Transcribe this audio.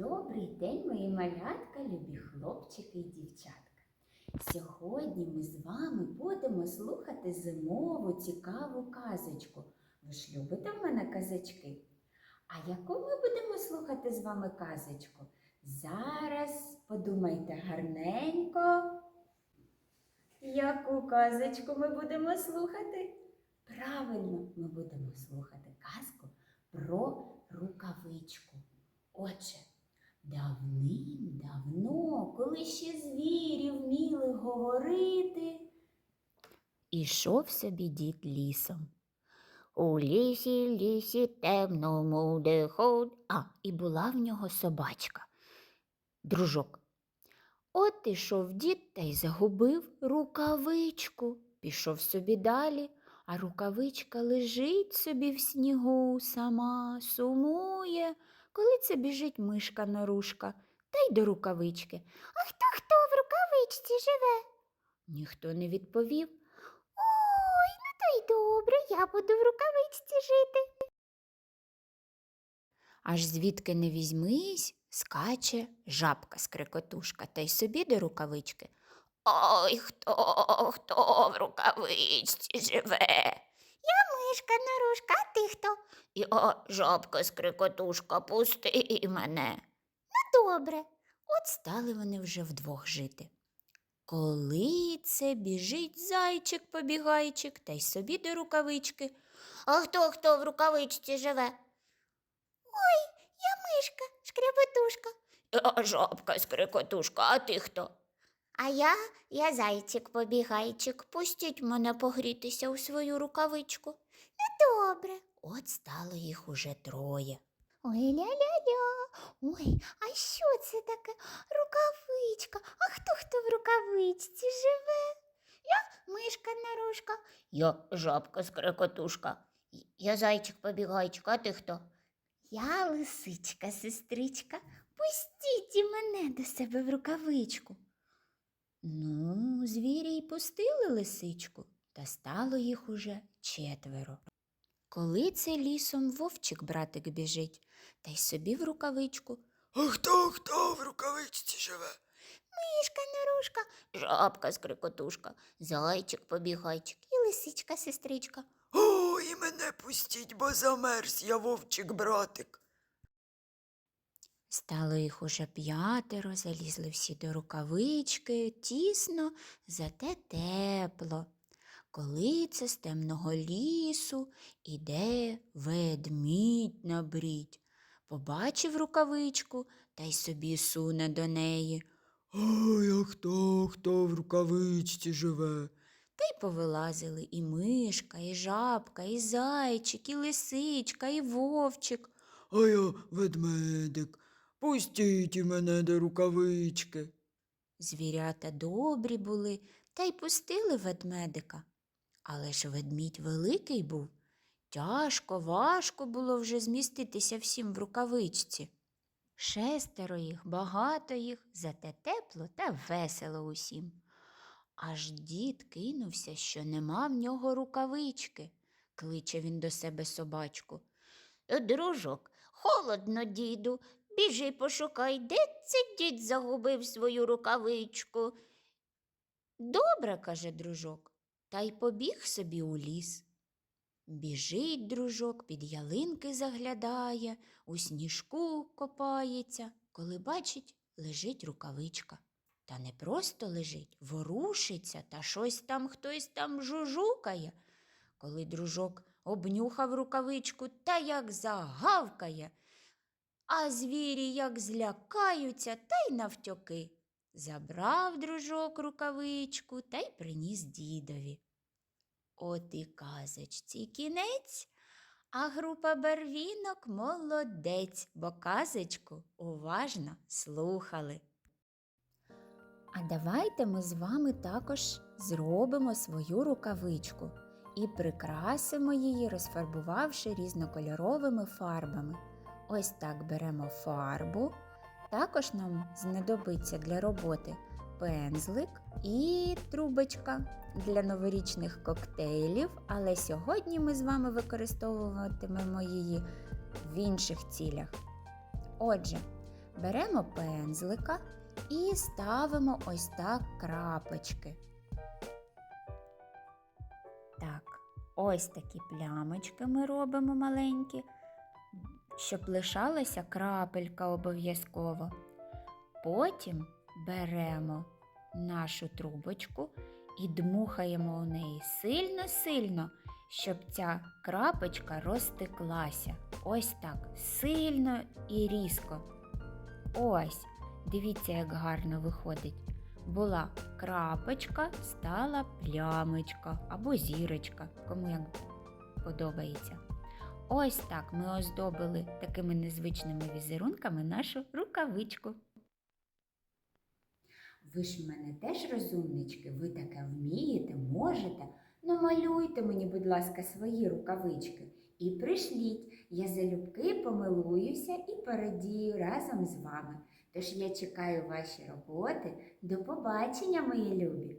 Добрий день, мої малятка, любі хлопчики і дівчатка. Сьогодні ми з вами будемо слухати зимову цікаву казочку. Ви ж любите в мене казочки? А яку ми будемо слухати з вами казочку? Зараз подумайте гарненько. Яку казочку ми будемо слухати? Правильно, ми будемо слухати казку про рукавичку. Отже, давним-давно, коли ще звірі вміли говорити, ішов собі дід лісом. У лісі, лісі темному, де. А, і була в нього собачка. Дружок. От ішов дід та й загубив рукавичку. Пішов собі далі, а рукавичка лежить собі в снігу сама, сумує, коли це біжить мишка нарушка, та й до рукавички. А хто рукавичці живе? Ніхто не відповів. Ой, ну то й добре, я буду в рукавичці жити. Аж звідки не візьмись, скаче жабка скрикотушка та й собі до рукавички. Ой, хто, хто в рукавичці живе? Я мишка нарушка, а ти хто? Я жабка скрикотушка, пусти мене. Ну, добре. От стали вони вже вдвох жити. Коли це біжить зайчик побігайчик та й собі до рукавички. А хто хто в рукавичці живе? Ой, я мишка, шкряботушка. Я жабка скрикотушка, а ти хто? А я, я зайчик побігайчик. Пустіть мене погрітися у свою рукавичку. Ну, добре. От стало їх уже троє. Ой, ля-ля-ля. Ой, а що це таке? Рукавичка. Рукавичці живе? Я мишка нарушка. Я жабка скрикотушка. Я зайчик побігайчик, а ти хто? Я лисичка, сестричка. Пустіть і мене до себе в рукавичку. Ну, звірі й пустили лисичку, та стало їх уже четверо. Коли це лісом вовчик братик біжить, та й собі в рукавичку. А хто хто в рукавичці живе? Мишка нарушка, жабка скрикотушка, зайчик побігайчик і лисичка сестричка. Ой, мене пустіть, бо замерз я вовчик братик. Стало їх уже п'ятеро, залізли всі до рукавички, тісно, зате тепло. Коли це з темного лісу іде ведмідь на брідь. Побачив рукавичку та й собі суне до неї. Ой, а хто хто в рукавичці живе? Та й повилазили і мишка, і жабка, і зайчик, і лисичка, і вовчик. А я ведмедик. Пустіть і мене до рукавички. Звірята добрі були та й пустили ведмедика. Але ж ведмідь великий був. Тяжко, важко було вже зміститися всім в рукавичці. Шестеро їх, багато їх, зате тепло та весело усім. Аж дід кинувся, що нема в нього рукавички, кличе він до себе собачку. Дружок, холодно, діду, біжи пошукай, де це дід загубив свою рукавичку. Добре, каже дружок, та й побіг собі у ліс. Біжить дружок, під ялинки заглядає, у сніжку копається, коли бачить, лежить рукавичка. Та не просто лежить, ворушиться, та щось там хтось там жужукає. Коли дружок обнюхав рукавичку та як загавкає, а звірі як злякаються та й навтьоки. Забрав дружок рукавичку та й приніс дідові. От і казочці кінець, а група барвінок молодець, бо казочку уважно слухали. А давайте ми з вами також зробимо свою рукавичку і прикрасимо її, розфарбувавши різнокольоровими фарбами. Ось так беремо фарбу. Також нам знадобиться для роботи пензлик і трубочка для новорічних коктейлів, але сьогодні ми з вами використовуватимемо її в інших цілях. Отже, беремо пензлика і ставимо ось так крапочки. Так, ось такі плямочки ми робимо маленькі, щоб лишалася крапелька обов'язково. Потім беремо нашу трубочку і дмухаємо у неї сильно-сильно, щоб ця крапочка розтеклася. Ось так, сильно і різко. Ось, дивіться, як гарно виходить. Була крапочка, стала плямочка або зірочка, кому як подобається. Ось так ми оздобили такими незвичними візерунками нашу рукавичку. Ви ж в мене теж розумнички, ви таке вмієте, можете. Ну, малюйте мені, будь ласка, свої рукавички і пришліть. Я залюбки помилуюся і порадію разом з вами. Тож я чекаю ваші роботи. До побачення, мої любі!